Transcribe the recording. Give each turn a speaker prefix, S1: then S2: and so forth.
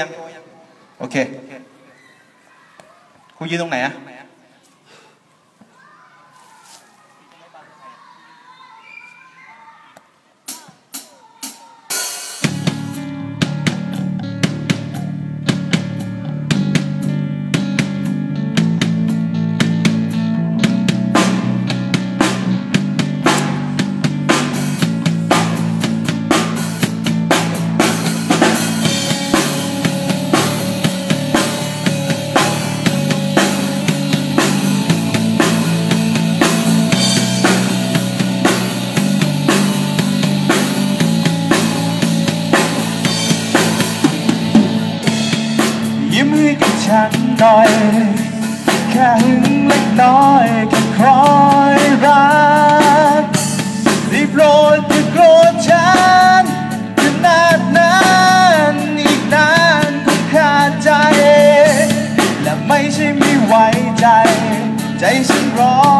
S1: ยังโอเคค ฉันหน่อย แค่หึงเล็กน้อยแค่คอยรักรีบโปรดอย่าโกรธฉันขนาดนั้นอีกนานคงขาดใจ และไม่ใช่ไม่ไว้ใจ ใจฉันร้อน